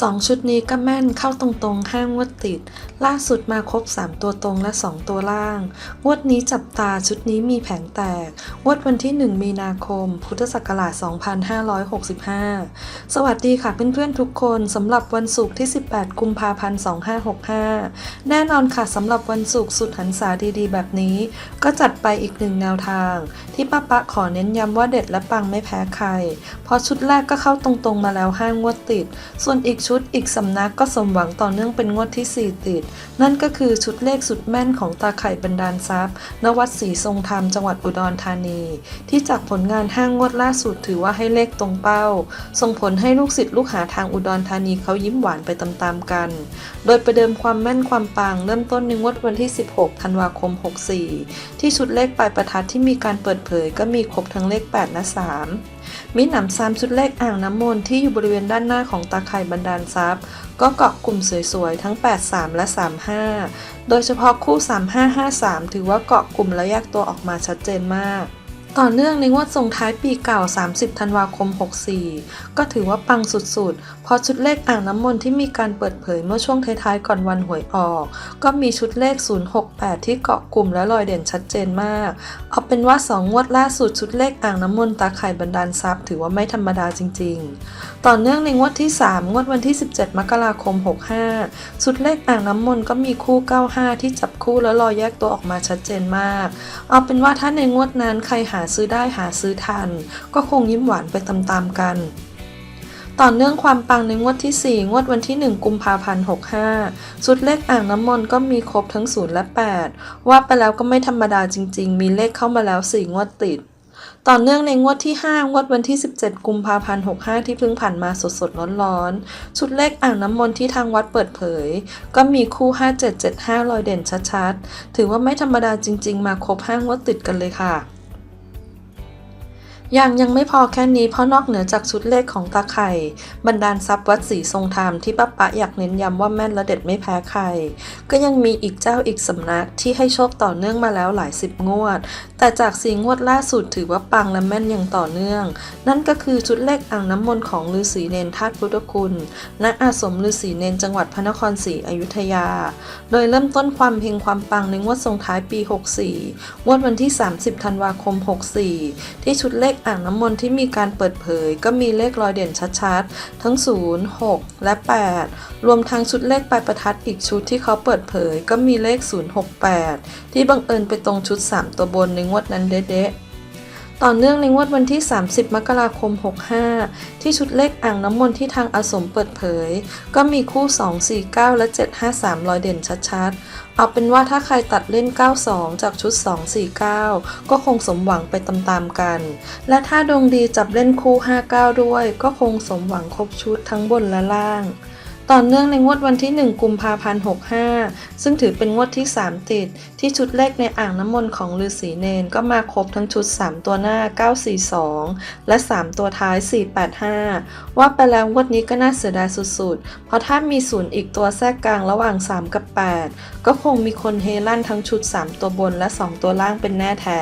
สองชุดนี้ก็แม่นเข้าตรงๆ ห้างงวดติด ล่าสุดมาครบ 3 ตัวตรงและ 2 ตัวล่าง งวดนี้จับตาชุดนี้มีแผงแตก งวดวันที่ 1 มีนาคม พุทธศักราช 2565 สวัสดีค่ะเพื่อนๆทุกคนสำหรับวันศุกร์ที่ 18 กุมภาพันธ์ 2565 แน่นอนค่ะสำหรับวันศุกร์สุดหันษาดีๆ แบบนี้ ก็จัดไปอีกหนึ่งแนวทาง ที่ป้าปะขอเน้นย้ำว่าเด็ดและปังไม่แพ้ใคร เพราะชุดแรกก็เข้าตรงๆมาแล้วห้างวดติด ส่วนอีกชุดอีกสำนักก็สมหวังต่อเนื่องเป็นงวดที่ 4 ติด นั่นก็คือชุดเลขสุดแม่นของตาไข่บรรดาลทรัพย์ณวัดศรีทรงธรรมจังหวัดอุดรธานี ที่จากผลงานห้างงวดล่าสุดถือว่าให้เลขตรงเป้า ส่งผลให้ลูกศิษย์ลูกหาทางอุดรธานีเขายิ้มหวานไปตามๆกัน โดยประเดิมความแม่นความปังเริ่มต้นในงวดวันที่ 16 ธันวาคม 64 ที่ชุดเลขปลายประทัดที่มีการเปิดเผยก็มีครบทั้งเลข 8 และ 3 มีหนำซ้ำชุดเลขอ่างน้ำมนต์ที่อยู่บริเวณด้านหน้าของตาไข่บรรดาลทรัพย์ ก็เกาะกลุ่มสวยๆ ทั้ง 83 และ 35 โดยเฉพาะคู่ 3553 ถือว่าเกาะกลุ่มและแยกตัวออกมาชัดเจนมาก ต่อเนื่องในงวดส่งท้ายปีเก่า 30 ธันวาคม 64 ก็ถือว่าปังสุดๆ เพราะชุดเลขอ่างน้ำมนต์ที่มีการเปิดเผยเมื่อช่วงท้ายๆ ก่อนวันหวยออก ก็มีชุดเลข 068 ที่เกาะกลุ่มและลอยเด่นชัดเจนมาก เอาเป็นว่า 2 งวดล่าสุดชุดเลขอ่างน้ำมนต์ตาไข่บรรดาลทรัพย์ถือว่าไม่ธรรมดาจริง ๆ ต่อเนื่องในงวดที่ 3 งวดวันที่ 17 มกราคม 65 ชุดเลขอ่างน้ำมนต์ก็มีคู่ 95 ที่จับคู่แล้วลอยแยกตัวออกมาชัดเจนมาก เอาเป็นว่าถ้าในงวดนั้นใครหาาซื้อได้หาซื้อทัน ก็คงยิ้มหวานไปตามๆกัน ต่อเนื่องความปังในงวดที่ 4 งวดวันที่ 1 กุมภาพันธ์ 65ชุดเลขอ่างน้ำมนต์ก็มีครบทั้ง 0 และ 8 ว่าไปแล้วก็ไม่ธรรมดาจริง ๆ มีเลขเข้ามาแล้ว 4 งวดติดต่อเนื่องในงวดที่ 5 งวดวันที่ 17 กุมภาพันธ์ 65 ที่เพิ่งผ่านมาสดๆ ร้อนๆ ชุดเลขอ่างน้ำมนต์ที่ทางวัดเปิดเผย ก็มีคู่ 5775 ลอยเด่นชัดๆ ถือว่าไม่ธรรมดาจริงๆ มาครบ5งวดติดกันเลยค่ะ ยังยังไม่พอแค่นี้เพราะนอกเหนือจากชุดเลขของตาไข่บรรดาลทรัพย์วัดศรีทรงธรรมที่ป้าปะอยากเน้นย้ำว่าแม่นและเด็ดไม่แพ้ใคร ก็ยังมีอีกเจ้าอีกสำนักที่ให้โชคต่อเนื่องมาแล้วหลายสิบงวด แต่จากสีงวดล่าสุดถือว่าปังและแม่นอย่างต่อเนื่อง นั่นก็คือชุดเลขอ่างน้ำมนต์ของฤาษีเนนธาตุพุทธคุณณอาสมฤาษีเนนจังหวัดพระนครศรีอยุธยา โดยเริ่มต้นความเฮงความปังในงวดส่งท้ายปี 64งวดวันที่ 30 ธันวาคม 64 ที่ชุดเลขอ่างน้ำมนต์ที่มีการเปิดเผย ก็มีเลขรอยเด่นชัดๆ ทั้ง 0 6 และ 8 รวมทั้งชุดเลขปลายประทัดอีกชุดที่เขาเปิดเผย ก็มีเลข 068 ที่บังเอิญไปตรงชุด 3 ตัวบนในงวดนั้นเด๊ะๆ ต่อเนื่องในงวดวันที่ 30 มกราคม 65 ที่ชุดเลขอ่างน้ำมนต์ที่ทางอสมเปิดเผย ก็มีคู่ 249 และ 753รอยเด่นชัดๆ เอาเป็นว่าถ้าใครตัดเล่น 92 จากชุด 249 ก็คงสมหวังไปตามๆกัน และถ้าดวงดีจับเล่นคู่ 59 ด้วย ก็คงสมหวังครบชุดทั้งบนและล่าง ต่อเนื่องในงวดวันที่ 1 กุมภาพันธ์ 65 ซึ่งถือเป็นงวดที่ 3 ติด ที่ชุดเลขในอ่างน้ำมนต์ของฤาษีเนนก็มาครบทั้งชุด 3 ตัวหน้า 942 และ 3 ตัวท้าย 485 ว่าไปแล้วงวดนี้ก็น่าเสียดายสุดๆ เพราะถ้ามีศูนย์อีกตัวแทรกกลางระหว่าง 3 กับ 8 ก็คงมีคนเฮลั่นทั้งชุด 3 ตัวบนและ 2 ตัวล่างเป็นแน่แท้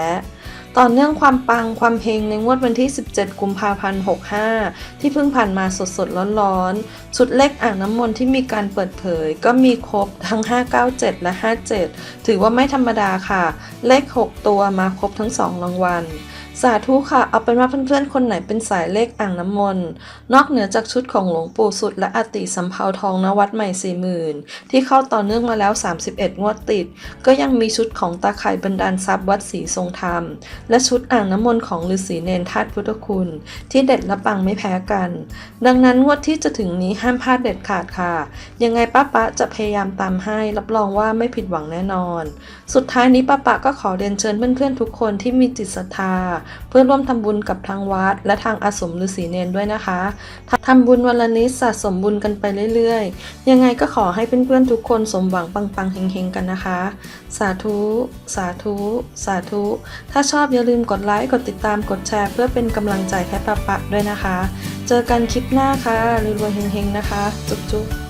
ต่อเนื่องความปังความเฮงในงวดวันที่ 17 กุมภาพันธ์ 65 ที่เพิ่งผ่านมาสดๆ ร้อนๆ ชุดเลขอ่างน้ำมนต์ที่มีการเปิดเผย ก็มีครบทั้ง 597 และ 57 ถือว่าไม่ธรรมดาค่ะ เลข 6 ตัวมาครบทั้ง 2 รางวัล สาธุค่ะ เอาเป็นว่าเพื่อนๆ คนไหนเป็นสายเลขอ่างน้ำมนต์นอกเหนือจากชุดของหลวงปู่สุดและอติสัมภาวทองณวัดใหม่สี่หมื่นที่เข้าต่อเนื่องมาแล้ว 31 งวดติด ก็ยังมีชุดของตาไข่บรรดาลทรัพย์วัดศรีทรงธรรม และชุดอ่างน้ำมนต์ของฤาษีเนนธาตุพุทธคุณ ที่เด็ดและปังไม่แพ้กัน ดังนั้นงวดที่จะถึงนี้ห้ามพลาดเด็ดขาดค่ะ ยังไงป้าปะจะพยายามตามให้รับรองว่าไม่ผิดหวังแน่นอน สุดท้ายนี้ป้าปะก็ขอเรียนเชิญเพื่อนๆทุกคนที่มีจิตศรัทธาเพื่อร่วมทำบุญกับทางวัด และทางอาสมฤาษีเนนด้วยนะคะทำบุญวันละนิดสะสมบุญกันไปเรื่อยๆ ยังไงก็ขอให้เพื่อนๆทุกคนสมหวังปังๆเฮงๆกันนะคะ สาธุ สาธุ สาธุ ถ้าชอบอย่าลืมกดไลค์กดติดตามกดแชร์เพื่อเป็นกำลังใจให้ปะปะด้วยนะคะ เจอกันคลิปหน้าค่ะรวยๆเฮงๆนะคะ จุ๊บๆ